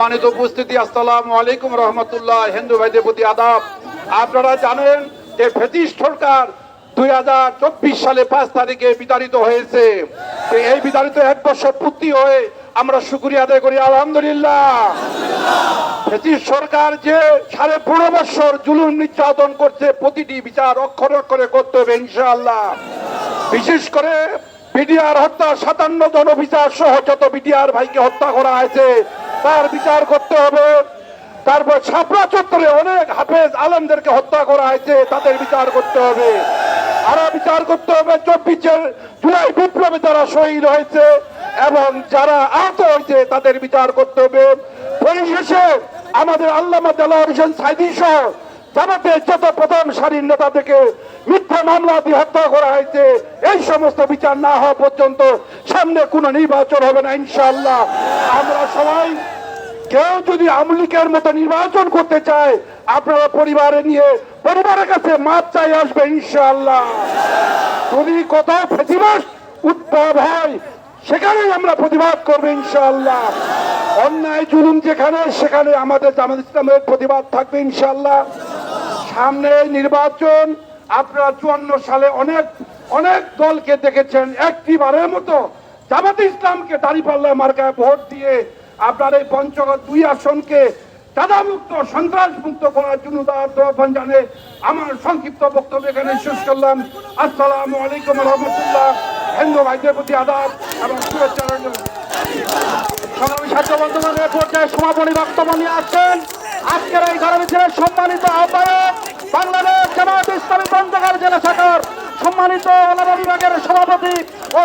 সম্মানিত উপস্থিতি, আসসালামু আলাইকুম রহমতুল্লাহ, হিন্দু ভাইদের প্রতি আদাব। আপনারা জানেন যে ব্রিটিশ সরকার দুই হাজার চব্বিশ সালে পাঁচ তারিখে বিতাড়িত হয়েছে। এই বিতাড়িত এক বছর পূর্তি হয়ে আমরা শুক্রিয়া আদায় করি, আলহামদুলিল্লাহ। ব্রিটিশ সরকার যে সাড়ে পনেরো বছর জুলুম নির্যাতন করছে, প্রতিটি বিচার অক্ষরে অক্ষরে করতে হবে, ইনশাআল্লাহ। বিশেষ করে বিডিআর হত্যা সাতান্ন জন বিচার সহ যত বিডিআর ভাইকে হত্যা করা হয়েছে তার বিচার করতে হবে। তারপর ছাপড়া চত্বরে অনেক হাফেজ আলমদেরকে হত্যা করা হয়েছে, তাদের বিচার করতে হবে। আরও বিচার করতে হবে, চব্বিশের জুলাই বিপ্লবে যারা শহীদ হয়েছে এবং যারা আহত হয়েছে, তাদের বিচার করতে হবে। পরিশেষে আমাদের আল্লামা দেলাওয়ার হোসেন সাইদি সহ জামাতে যত প্রথম সারির নেতাদেরকে মিথ্যা মামলা দিয়ে হত্যা করা হয়েছে, এই সমস্ত বিচার না হওয়া পর্যন্ত সামনে কোনো নির্বাচন হবে না ইনশাল্লাহ আমরা সবাই কেউ যদি আমলিকের মতো নির্বাচন করতে চায়, আপনারা পরিবারে নিয়ে পরিবারের কাছে মাপ চাই আসবে ইনশাল্লাহ যদি কোথাও প্রতিবাদ উদ্ভব হয়, সেখানেই আমরা প্রতিবাদ করব ইনশাল্লাহ অন্যায় জুলুম যেখানে, সেখানে আমাদের জামাত ইসলামের প্রতিবাদ থাকবে, ইনশাআল্লাহ। সামনে নির্বাচন আপনারা চুয়ান্ন সালে অনেক অনেক দলকে দেখেছেন একটি বারের মতো জামাত ইসলামকে দাঁড়িপাল্লা মার্কায় ভোট দিয়ে আপনার এই পঞ্চগড় দুই আসনকে সন্ত্রাস মুক্ত করার জন্য আহ্বান জানে আমার সংক্ষিপ্ত বক্তব্য এখানে শেষ করলাম। আসসালামু আলাইকুম রহমতুল্লাহ। হিন্দু ভাইদের প্রতি আদাব এবং সমাপনী বক্তব্য নিয়ে আসছেন। আজকের এই ছিলেন সম্মানিত সম্মানিত বিভাগের সভাপতি ও